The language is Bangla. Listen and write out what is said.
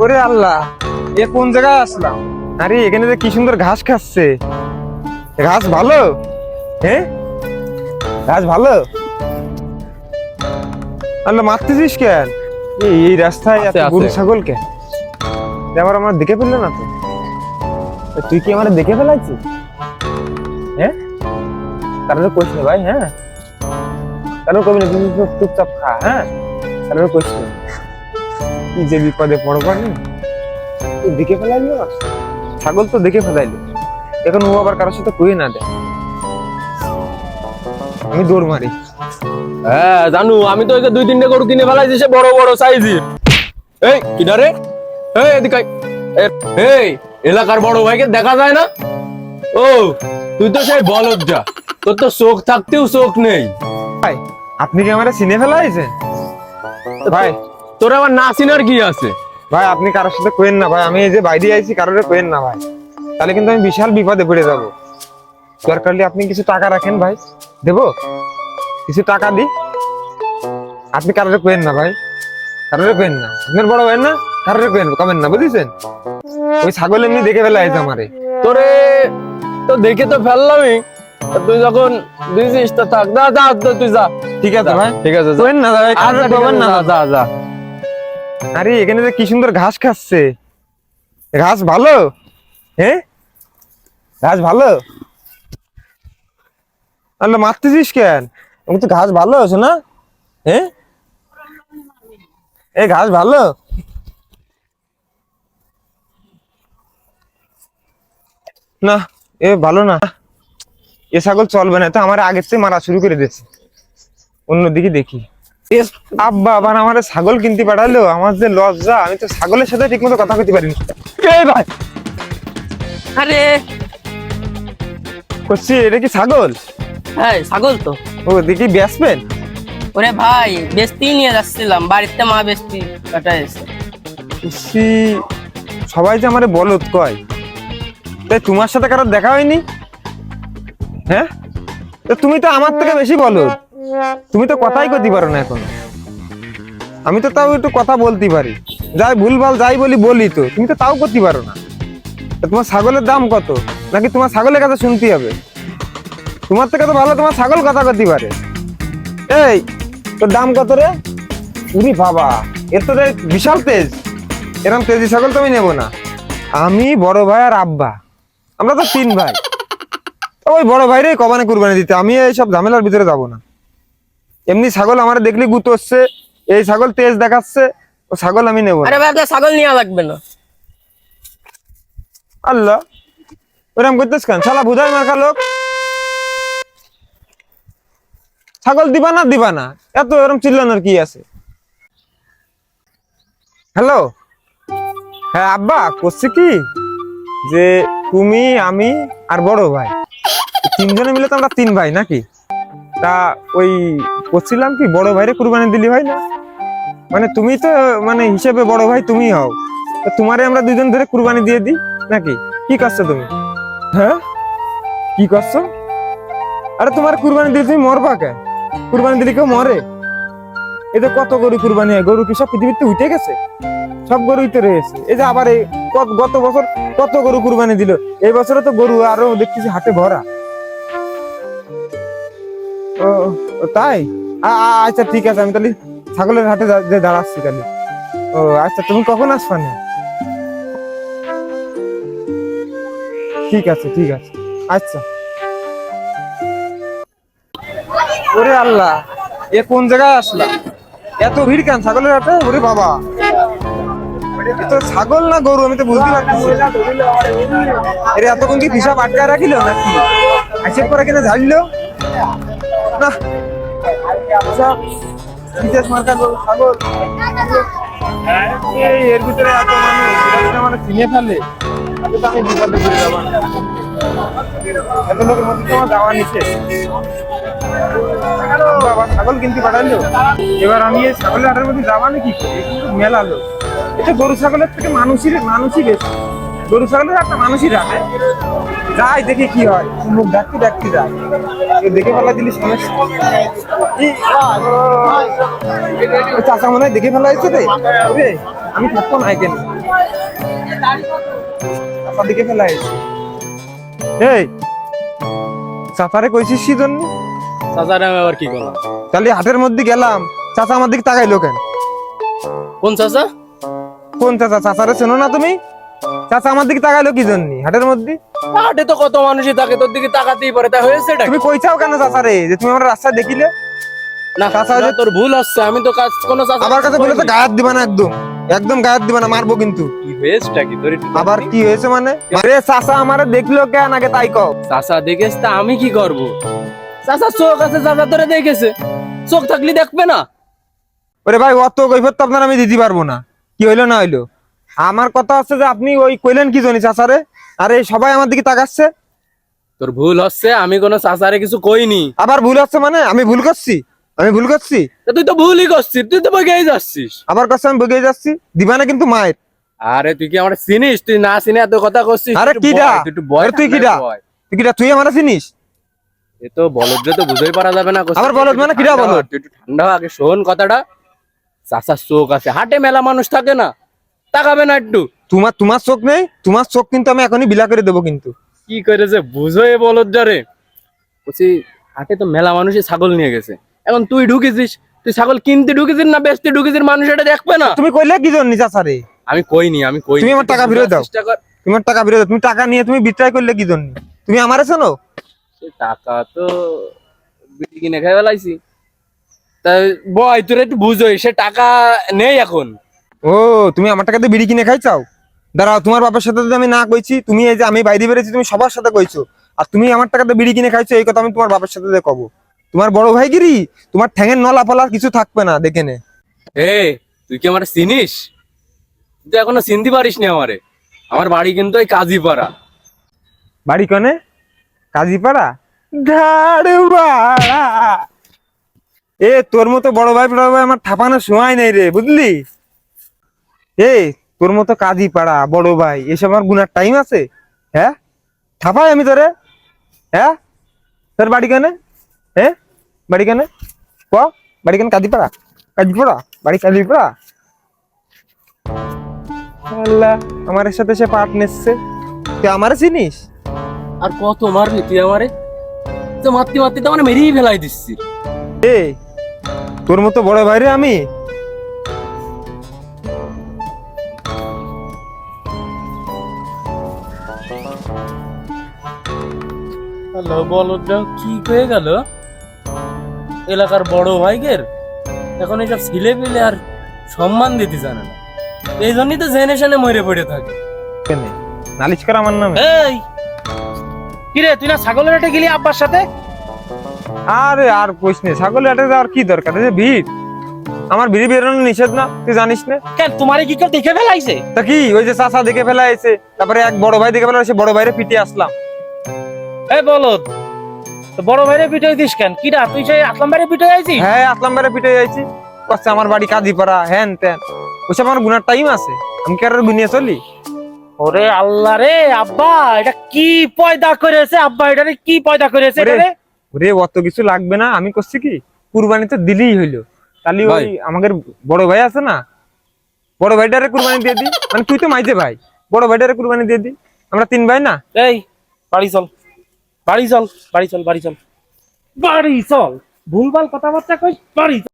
ওরে আল্লাহ এ কোন জায়গায় আসলাম? আরে এখানে যে কি সুন্দর ঘাস খাচ্ছে। ঘাস ভালো? হ্যাঁ ঘাস ভালো? আল্লাহ মারতেছিস কেন? এই এই রাস্তায় এত আছে। গরু ছাগল কেন এ আবার আমার দেখে ফেলল না তো? তুই কি আমার দেখে ফেলাইছিস? হ্যাঁ কারোর কোচ ভাই হ্যাঁ? কারোর কবি না চুপ চুপচাপ খা হ্যাঁ? কারোর কোচ কি যে বিপদে পড়বার নি দেখে ফেলাইলো ছাগল তো দেখে ফেলাইলো। এখন ও আবার কারোর সাথে কই না দেয়। আমি দৌড় মারি। হ্যাঁ জানু আমি তো ওই দুই তিনটে গরু কিনে ফেলাইছি সে বড় বড় সাইজের। এই কিনা রে? এই এদিকে এই এলাকার বড় ভাইকে দেখা যায় না? ও তুই তো সেই বলদ যা তোর তো চোখ থাকতেও চোখ নেই। ভাই আপনি কি আমার চিনে ফেলাইছেন? ভাই তোর আবার না চিনার কি আছে? ভাই আপনি কারোর সাথে কোয়েন না ভাই আমি এই যে বাইরে আইছি কারোর কোয়েন না ভাই। তাহলে কিন্তু আমি বিশাল বিপদে পড়ে যাব। দরকারলি আপনি কিছু টাকা রাখেন ভাই। দেবো? কিছু টাকা দি আপনি কারোর কোয়েন না ভাই। কারোর কোয়েন না। আপনার বড় ভাই না? কারোর কোয়েন কমেন না বুঝেছেন? ওই ছাগল এমনি দেখে ফেলা হয়েছে আমারে। তোরে তো দেখে তো ফেললামই। তুই যখন দিয়েছিস তো থাক। যা যা, তুই যা। ঠিক আছে ভাই। ঠিক আছে। কোয়েন না ভাই আচ্ছা, কারোর কোয়েন না যা যা। আরে, এখানে যে কি সুন্দর ঘাস খাচ্ছে। ঘাস ভালো? হ্যাঁ ঘাস ভালো? আল্লাহ, মারতেছিস কেন? তো ঘাস ভালো আছে না? হ্যাঁ এই ঘাস ভালো? না, এ ভালো না। এ ছাগল চলবে না তো আমার আগের থেকে মারা শুরু করে দিয়েছে। অন্যদিকে দেখি। আব্বা আবার আমার ছাগল কিনতে পাঠালো। আমার যে লজ্জা আমি তো ছাগলের সাথে ঠিকমতো কথা কইতে পারিনি। এই ভাই? আরে। করছি এটা কি ছাগল? হ্যাঁ ছাগল তো। ও দেখি বেসবেন ওরে ভাই বেস্তি নিয়ে যাচ্ছিলাম। বাড়িতে মা বেস্তি কাটা এসে সবাই যে আমারে বলদ কয়। তাই তোমার সাথে কারোর দেখা হয়নি? হ্যাঁ? তুমি তো আমার থেকে বেশি বলদ। তুমি তো কথাই করতে পারো না এখনও। আমি তো তাও একটু কথা বলতে পারি। যাই ভুলভাল যাই বলি বলি তো। তুমি তো তাও করতে পারো না। তোমার ছাগলের দাম কত? নাকি তোমার ছাগলের কথা শুনতে হবে? তোমার থেকে তো ভালো তোমার ছাগল কথা করতে পারে। এই, তোর দাম কত রে? উনি বাবা, এর তো বিশাল তেজ। এরকম তেজি ছাগল তো আমি নেব না। আমি বড় ভাই আর আব্বা। আমরা তো তিন ভাই। ওই বড় ভাইরে কবানে কুরবানি দিতে। আমি এইসব ঝামেলার ভিতরে যাব না। এমনি ছাগল আমার দেখলি গুতো হচ্ছে এই ছাগল তেজ দেখাচ্ছে ও ছাগল আমি নেব আরে ভাই আপনার ছাগল নেওয়া লাগবে না। আল্লাহ ওরম করতেছ কেন? শালা বুঝাই মার্কা লোক। ছাগল দিবা না দিবা না। এত এরম চিল্লানোর কি আছে? হ্যালো? হ্যাঁ আব্বা করছি কি? যে তুমি আমি আর বড় ভাই। তিনজনে মিলে তো আমরা তিন ভাই নাকি? তা ওই করছিলাম কি বড় ভাইরে কুরবানি দিলি হয় না? মানে তুমি তো মানে হিসেবে বড় ভাই তুমি হও। তা তোমারে আমরা দুজন ধরে কুরবানি দিয়ে দিই নাকি? কি করছ তুমি? হ্যাঁ? কি করছ? আরে তোমার কুরবানি দিলে তুমি মরবা কে? কুরবানি দিলে কেউ মরে? এতে কত গরু কুরবানি হয় গরু কি সব পৃথিবীতে উঠে গেছে? সব গরুই তো রয়েছে। এই যে আবার এই গত বছর কত গরু কুরবানি দিল? এই বছরে তো গরু আরও দেখতেছি হাটে ভরা। ও তাই? আচ্ছা ঠিক আছে, আমি তাহলে ছাগলের হাটে দাঁড়াচ্ছি তাহলে। ও আচ্ছা তুমি কখন আসবা না? ঠিক আছে ঠিক আছে। আচ্ছা। ওরে আল্লাহ, এ কোন জায়গায় আসলাম এত ভিড় কেন ছাগলের হাটে? ওরে বাবা। তো ছাগল না গরু, আমি তো বুঝতে পারছি এর এতক্ষণ কি হিসাব আটকায় রাখিল নাকি? আইসের পরে কিনা ঝাড়লো? মার্কা ছাগল। এর ভিতরে ফেলে। তো আমি এত লোকের মধ্যে তো আমার যাওয়া নিচে বাবা ছাগল কিনতে পাঠালো। এবার আমি এই ছাগলের হাটের মধ্যে যাওয়া নাকি? করি? এ কিন্তু মেলা লোক। এটা গরু ছাগলের থেকে মানুষই মানুষই বেশি। গরু ছাগলের একটা মানুষই রাখে। যাই দেখে কি হয় মুখ ডাকতে ডাকতে যায়। দেখে ফেলা দিলি সমস্যা চাচা মনে হয় দেখে ফেলা হয়েছে রে। আমি থাকব না এখানে। চাচা দিকে ফেলাইছে এই চাচারে কইছিস কি জন্য? চাচার আমি আবার কি করলাম? তাহলে হাটের মধ্যে গেলাম। চাচা আমার দিকে তাকাইলো কেন? কোন চাচা কোন চাচা চাচারে চেনো না তুমি? চাচা আমার দিকে তাকাইলো কি জন্য? হাটের মধ্যে? হাটে তো কত মানুষই থাকে তোর দিকে তাকাতেই পারে। তা হয়েছে তুমি কইছাও কেন চাচারে যে তুমি আমার রাস্তা দেখিলে? না চাচা তোর ভুল হচ্ছে আমি তো কাজ কোনো চাচা আমার কাছে বলেছে গায়াত দিবা না একদম। একদম দিবা না মারবো কিন্তু। কি হয়েছেটা কি তোর আবার কি হয়েছে মানে? আরে চাচা আমারে দেখল কেন আগে তাই কও। চাচা দেখেছ তা আমি কি করব? চাচা চোখ আছে চাচা তোরে দেখেছে। চোখ থাকলে দেখবে না। ওরে ভাই অত কৈফত তো আপনার আমি দিতে পারব না। কি হইল না হইল? আমার কথা হচ্ছে যে আপনি ওই কইলেন কি জানি চাচারে? আরে সবাই আমার দিকে তাকাচ্ছে। তোর ভুল হচ্ছে আমি কোনো চাচারে কিছু কইনি। আবার ভুল হচ্ছে মানে? আমি ভুল করছি? আমি ভুল করছি? তুই তো ভুলই করছিস তুই তো বগেই যাচ্ছিস। আবার কাছে আমি বগে যাচ্ছি? দিবা না কিন্তু মায়ের। আরে তুই কি আমার চিনিস? তুই না চিনে এত কথা করছিস আরে কিডা? তুই একটু বয় আরে তুই কিডা? তুই আমার চিনিস? এ তো বলদরে তো বুঝাই পারা যাবে না আবার বলদ মানে কিডা বলদ? তুই একটু ঠান্ডা আগে শোন কথাটা। চাচার চোখ আছে হাটে মেলা মানুষ থাকে না? তাকাবে না একটু। তোমার তোমার চোখ নেই? তোমার চোখ কিন্তু আমি এখনই বিলা করে দেবো কিন্তু। কি করেছে বুঝো এ বলদরে বলছি হাটে তো মেলা মানুষই ছাগল নিয়ে গেছে। এখন তুই ঢুকেছিস তুই ছাগল কিনতে ঢুকেছিস না বেচতে ঢুকেছিস মানুষ এটা দেখবে না? তুমি কইলে কি জন্য চাচারে আমি কইনি আমি কই তুমি আমার টাকা ফেরত দাও। তোমার টাকা বেরো তুমি টাকা নিয়ে তুমি বিট্রাই করলে কি জন্য? তুমি আমারে শোনো? টাকা তো বিড়ি কিনে খাই ফেলাইছি। তাই বয় তোর একটু বুঝোই সে টাকা নেই এখন। ও তুমি আমার টাকাতে বিড়ি কিনে খাইছাও? দাঁড়াও তোমার বাবার সাথে যদি আমি না কইছি তুমি এই যে আমি বাইরে বেড়েছি তুমি সবার সাথে কইছো। আর তুমি আমার টাকাতে বিড়ি কিনে খাইছো এই কথা আমি তোমার বাবার সাথে কব। তোমার বড় ভাই গিরি তোমার ঠ্যাঙের নলা ফলা কিছু থাকবে না দেখে নে। এ তুই কি আমার চিনিস? তুই এখনও চিনতে পারিস নি আমারে। আমার বাড়ি কিন্তু এই কাজীপাড়া। বাড়ি কনে? কাজীপাড়া? এ তোর মতো বড় ভাই বড় ভাই আমার থাপানোর সময় নেই রে বুঝলি? এ তোর মতো কাজীপাড়া বড় ভাই এসব আমার গুনার টাইম আছে? হ্যাঁ? থাপাই আমি তোরে? হ্যাঁ? তোর বাড়ি কেনে? হ্যাঁ? বাড়ি কেনে? ক? বাড়ি কেন কাজীপাড়া কাজীপাড়া বাড়ি কাজীপাড়া আল্লাহ আমার সাথে সে পাট নিচ্ছে। তুই আমারে চিনিস? আর কত মারবি তুই আমারে? তো মারতে মারতে তো মানে মেরেই ফেলাই দিচ্ছি। এ তোর মতো বড় ভাইরে আমি হ্যালো বলদটা কি হয়ে গেল? এলাকার বড় ভাইগের? এখন এইসব ছেলে পেলে আর সম্মান দিতে জানে না। এই জন্যই তো জেনারেশনে মরে পড়ে থাকে। কেনে? নালিশ কর আমার নামে। এই! কিরে তুই না ছাগলের হাটে গেলি আব্বার সাথে? আরে আর কইস নে ছাগল হাটে যাওয়ার কি দরকার? এই যে ভিড়। আমার ভিড়ি বেরোনো নিষেধ না তুই জানিস না? কেন তোমারে কি কেউ দেখে ফেলাইছে? তা কি ওই যে চাচা দেখে ফেলাইছে তারপরে এক বড় ভাই দেখে ফেলা সে বড় ভাইরে পিটিয়ে আসলাম। এই বলদ তো বড় ভাইরে পিটাই দিস কেন? কিরা তুই সেই আসলাম ভাইরে পিটাই আইছিস? হ্যাঁ আসলাম ভাইরে যাইছি কচ্ছে আমার বাড়ি কাজীপাড়া হ্যান ত্যান ওইসব আমার গুনার টাইম আছে আমি কি আর গুনিয়ে চলি? ওরে আল্লাহ রে আব্বা এটা কি পয়দা করেছে আব্বা এটা কি পয়দা করেছে রে? ওরে অত কিছু লাগবে না আমি করছি কি? কুরবানি তো দিলেই হইল। তাহলে ওই আমাদের বড় ভাই আছে না বড় ভাইটারে কুরবানি দিয়ে দি। মানে তুই তো মাইজে ভাই বড় ভাইটারে কুরবানি দিয়ে দি। আমরা তিন ভাই না? এই বাড়ি চল বাড়ি চল বাড়ি চল বাড়ি চল। বাড়ি চল ভুলভাল কথাবার্তা কই বাড়ি চল।